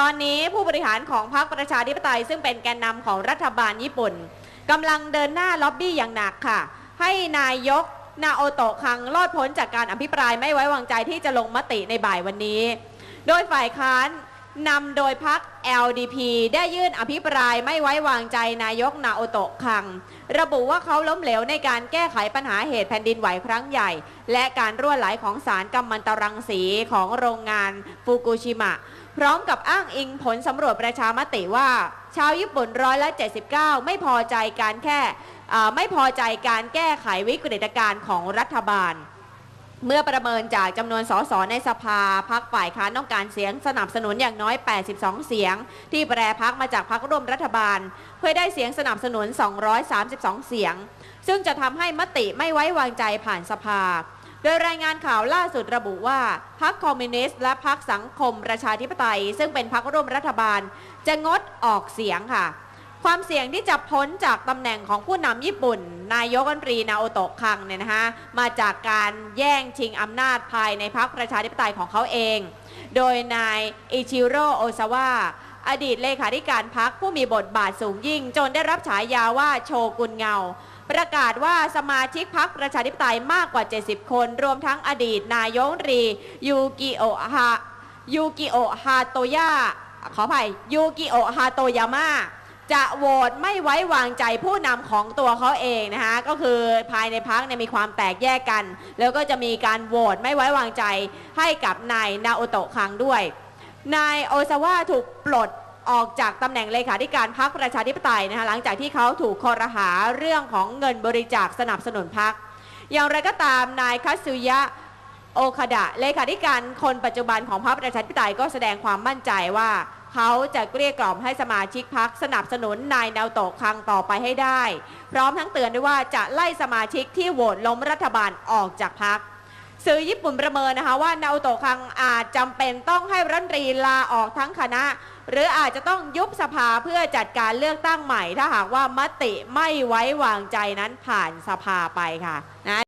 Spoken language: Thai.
ตอนนี้ผู้บริหารของพรรคประชาธิปไตย ซึ่งเป็นแกนนำของรัฐบาลญี่ปุ่นกำลังเดินหน้าล็อบบี้อย่างหนักค่ะ ให้นายกนาโอโตะคังรอดพ้นจากการอภิปรายไม่ไว้วางใจที่จะลงมติในบ่ายวันนี้ โดยฝ่ายค้าน นำโดยพรรค LDP ได้ยื่นอภิปรายไม่ไว้วางใจนายกนาโอโตะคัง ระบุว่าเขาล้มเหลวในการแก้ไขปัญหาเหตุแผ่นดินไหวครั้งใหญ่ และการรั่วไหลของสารกัมมันตรังสีของโรงงานฟุกุชิมะ พร้อมกับอ้างอิงผลสำรวจประชามติว่า ชาวญี่ปุ่นร้อยละ 79 ไม่พอใจการแค่อ่าไม่พอใจการแก้ไขวิกฤตการณ์ของรัฐบาล เมื่อประเมินจากจำนวนสสในสภาพักฝ่ายค้านต้องการเสียงสนับสนุนอย่างน้อย 82 เสียง ที่แปรพักมาจากพักร่วมรัฐบาล เพื่อได้เสียงสนับสนุน 232 เสียง ซึ่งจะทำให้มติไม่ไว้วางใจผ่านสภา โดยรายงานข่าวล่าสุดระบุว่าพรรคอมมิวนิสต์และพรรคสังคมประชาธิปไตย ซึ่งเป็นพรรคร่วมรัฐบาล จะงดออกเสียงค่ะ ความเสี่ยงที่จะพ้นจากตำแหน่งของผู้นำญี่ปุ่น นายกรัฐมนตรีนาโอโตะคังเนี่ยนะคะมาจากการแย่งชิงอำนาจภายในพรรคประชาธิปไตยของเขาเอง โดยนายอิชิโร่โอซาวะอดีตเลขาธิการพรรคผู้มีบทบาทสูงยิ่ง จนได้รับฉายาว่าโชกุนเงา ประกาศว่าสมาชิกพรรคประชาธิปไตยมากกว่า 70 คน รวมทั้งอดีตนายกรัฐมนตรียูกิโอฮายูกิโอฮาโตยะขออภัยยูกิโอฮาโตยาม่า จะโหวตไม่ไว้วางใจผู้นำของตัวเขาเองนะคะก็คือภายในพักเนี่ยมีความแตกแยกกัน แล้วก็จะมีการโหวตไม่ไว้วางใจให้กับนายนาโอโตะคังด้วย นายโอซาวะถูกปลดออกจากตำแหน่งเลขาธิการพรรคประชาธิปไตยนะคะหลังจากที่เขาถูกคอรหาเรื่องของเงินบริจาคสนับสนุนพรรคอย่างไรก็ตามนายคัตสึยะโอคาดะเลขาธิการคนปัจจุบันของพรรคประชาธิปไตยก็แสดงความมั่นใจว่า เขาจะเกลี้ยกล่อมให้สมาชิกพรรคสนับสนุนนายนาโตะคังต่อไปให้ได้ พร้อมทั้งเตือนด้วยว่าจะไล่สมาชิกที่โหวตล้มรัฐบาลออกจากพรรคสื่อญี่ปุ่นประเมินนะคะว่านาโตคังอาจจำเป็นต้องให้รัฐมนตรีลาออกทั้งคณะ หรืออาจจะต้องยุบสภาเพื่อจัดการเลือกตั้งใหม่ ถ้าหากว่ามติไม่ไว้วางใจนั้นผ่านสภาไปค่ะนะ